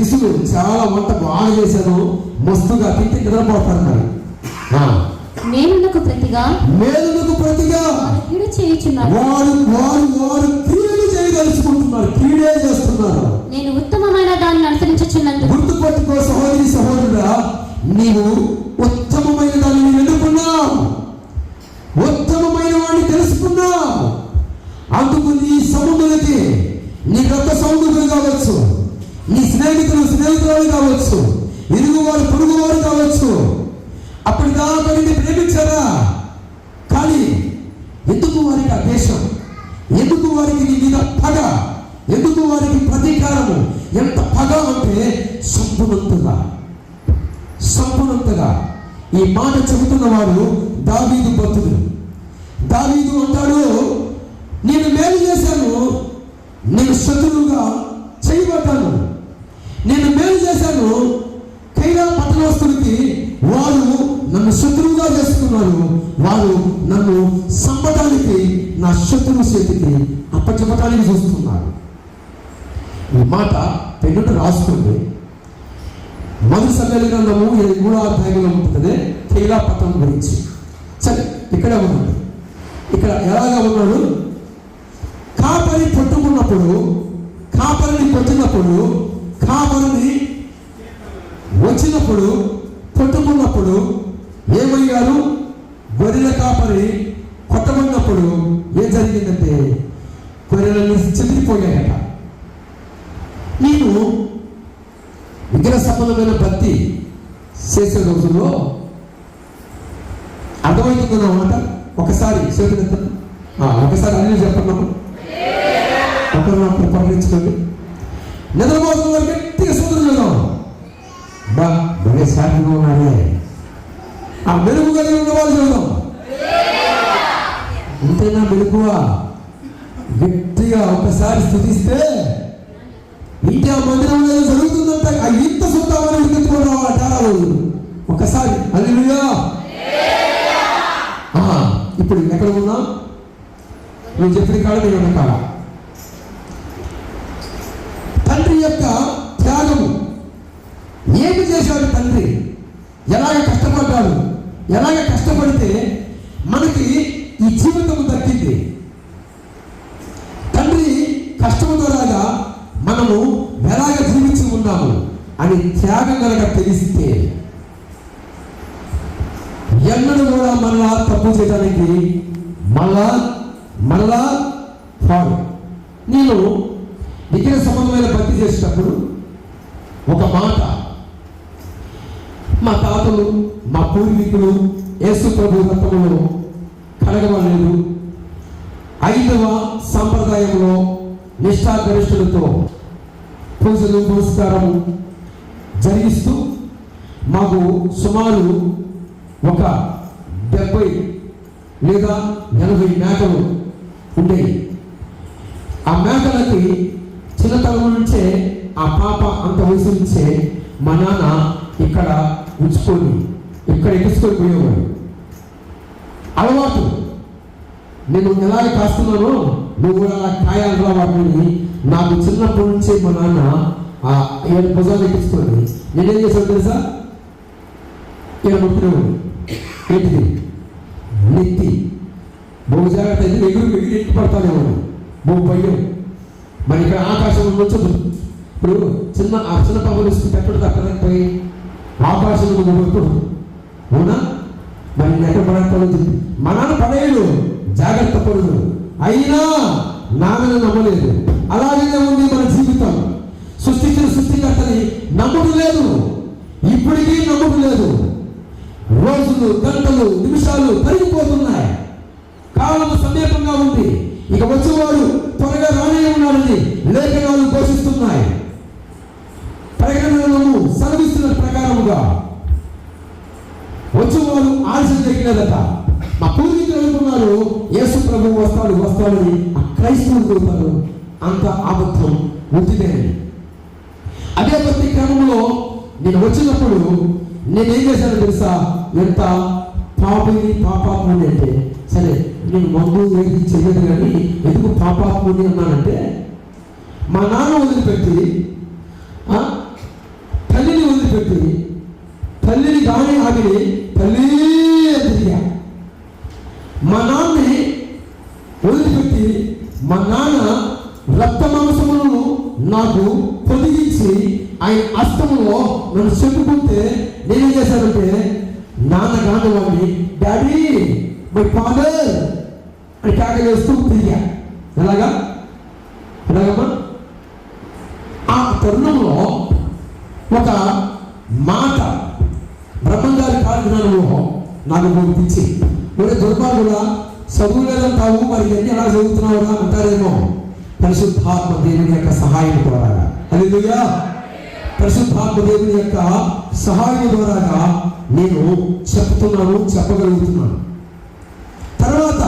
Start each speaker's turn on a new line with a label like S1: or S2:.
S1: దినుసులు చాలా వంట బాగా చేశాను మస్తుగా తింటే నిద్రపోతారు మరి.
S2: మేలునకు ప్రతిగా?
S1: మేలులకు ప్రతిగా.
S2: కీడు చేయుచున్నారు
S1: వారు వారు వారు కీడు చేయదలుచుకుంటున్నారు కీడే చేస్తున్నారు
S2: నేను ఉత్తమమైన దాన్ని అనుసరించుచున్నందుకు.
S1: గుర్తుపెట్టుకో సహోదరి సహోదరుడా నీవు ఉత్తమమైన దాన్ని నీవు ఎన్నుకున్నావు ఉత్తమమైన వాడిని తెలుసుకున్నావు. అందుకు నీ సముద్రులకి నీ రక్త సముద్రులు కావచ్చు నీ స్నేహితులు స్నేహితులు కావచ్చు. ఇరుగువారు పొరుగువారు కావచ్చు. అప్పుడు నిన్ను ప్రేమించారా? కానీ ఎందుకు వారికి ఆ దేశం ఎందుకు వారికి నీ మీద పగ? ఎందుకు వారికి ప్రతీకారము? ఎంత పగ అంటే సంపూర్ణంతగా సంపూర్ణంతగా ఈ మాట చెబుతున్నవాడు దావీదు భక్తుడు. దావీదు అంటాడు నేను మేలు చేశాను. నేను శత్రువుగా చేయబడ్డాను. నేను మేలు చేశాను. కైలా పట్టణస్తునికి వారు నన్ను శత్రువుగా చేస్తున్నారు. వారు నన్ను సంపటానికి నా శత్రువు చేతికి అప్పచెప్పటానికి చూస్తున్నారు. ఈ మాట పెన్నుట రాస్తుంది మొదటి సభ్యుల గ్రంథము ఇది మూడో అధ్యాయంలో ఉంటుంది కైలా పట్టణం గురించి. సరే ఇక్కడ ఉన్నాడు ఇక్కడ ఎలాగా ఉన్నాడు? కాపరి పట్టుకున్నప్పుడు కాపరిని కొట్టినప్పుడు కాపరిని వచ్చినప్పుడు కొట్టుకున్నప్పుడు ఏమయ్యారు? గొర్రెల కాపరి కొట్టబడినప్పుడు ఏం జరిగిందంటే గొర్రెలను చెదిరిపోయాయట. నేను విగ్రహ సంబంధమైన భక్తి చేసే రోజుల్లో అర్థమవుతుందన్న మాట ఒకసారి చేతులు ఒకసారి అన్ని చెప్పండి ఒకరు నాకు పంపించుకోండి నిద్రపోతున్న బా భలే శాంతిగా ఉన్నారే ఆ మెరుగు కలిగి ఉన్న వాళ్ళు చూద్దాం అంతేనా మెరుగువా గట్టిగా ఒకసారి స్థుతిస్తే ఇంటి ఆ మందిరంలో జరుగుతుందంట. ఆ ఇంత సొంతమని ఉడికెత్తుకొని రావాలి ఒకసారి అల్లుయా ఇప్పుడు ఎక్కడ ఉన్నా? నువ్వు చెప్పిన కాడ నేను ఉన్న కాడ. తండ్రి యొక్క తండ్రి ఎలాగ కష్టపడ్డాడు ఎలాగ కష్టపడితే మనకి ఈ జీవితం దక్కింది. తండ్రి కష్టము ద్వారా మనము ఎలాగ జీవించి ఉన్నాము అని త్యాగం కనుక తెలిస్తే ఎన్నడూ కూడా మళ్ళా తప్పు చేయడానికి మళ్ళా మళ్ళా ఫాడు నేను విగ్రహ సంబంధమైన భక్తి చేసేటప్పుడు ఒక మాట మా తాతలు మా పూర్వీకులు యేసు ప్రభు తత్వములో కలగవలేదు. ఐదవ సంప్రదాయంలో నిష్ఠాగరిష్ఠులతో పూజలు పురస్కారం జరిగిస్తూ మాకు సుమారు ఒక డెబ్బై లేదా ఎనభై మేకలు ఉండేవి. ఆ మేకలకి చిన్నతనం నుంచే ఆ పాప అంత వయసు నుంచే మా నాన్న ఇక్కడ ఉంచుకొని ఇక్కడ ఎక్కించుకొని పోయేవాడు. అలవాటు. నేను ఎలాగ కాస్తున్నానో నువ్వు కూడా అలా కాయాలరా వాటిని నాకు చిన్నప్పటి నుంచి మా నాన్న ఆ ఏడు భుజాలు ఎక్కించుకొని నేనేం చేశాను తెలుసా? ఈయన ముట్టినవాడు ఏంటిది? నెత్తి. బహు జాగ్రత్త అయితే ఎగురు ఎగిరి ఎక్కి పడతానేవాడు బహు భయం. మరి ఇక్కడ ఆకాశం నుంచదు ఇప్పుడు చిన్న ఆ చిన్న పాపం తీసుకుని పెట్టడా ఆకాశం ముందు అవునా? మరి నేను ఎక్కడ పడేయడు జాగ్రత్త పడదు. అయినా నామని నమ్మలేదు. అలాగే ఉంది మన జీవితం. సృష్టించిన సృష్టికర్తని నమ్మడం లేదు. ఇప్పటికీ నమ్మడం లేదు. రోజులు గంటలు నిమిషాలు పెరిగిపోతున్నాయి కాలం సమీపంగా ఉంది. ఇక వచ్చేవాడు త్వరగా రానే ఉన్నాడని లేఖనాలు ఘోషిస్తున్నాయి. ప్రకారముగా వచ్చేవాడు ఆలస్యం తగ్గినదట మా పూర్వీకులు అనుకున్నారు యేసు ప్రభు వస్తాడు వస్తాడని ఆ క్రైస్తవులు కోరుతారు అంత అబద్ధం ఉచితే అదే ప్రతి క్రమంలో నేను వచ్చినప్పుడు నేనేం చేశాను తెలుసా? ఎంత పాపిని పాపాత్ముని అంటే సరే నేను మందు ఏది చేయదు కానీ ఎందుకు పాపాత్ముని అన్నానంటే మా నాన్న వదిలిపెట్టి ఆ, వదిలిపెట్టి కానీ ఆమెని తల్లి అని తిరిగా మా నాన్నని వదిలిపెట్టి మా నాన్న రక్త మాంసములను నాకు పొదిగించి ఆయన అస్తములో నన్ను చెప్పుకుంటే నేనేం చేశానంటే నాన్న కానివాడిని డాడీ మై ఫాదర్ అని కేక చేస్తూ తిరిగా ఎలాగా ఎలాగమ్మా ఆ తరుణంలో ఒక మాట బ్రహ్మంగారి కార్యజ్ఞానంలో నాకు పంపించి మరి దుర్మార్గుడా? చదువు లేదంటావు మరి ఎన్ని ఎలా చదువుతున్నావురా అంటారేమో. పరిశుద్ధాత్మ దేవుని యొక్క సహాయం ద్వారా అది పరిశుద్ధాత్మ దేవుని యొక్క సహాయం ద్వారాగా నేను చెప్తున్నాను చెప్పగలుగుతున్నాను. తర్వాత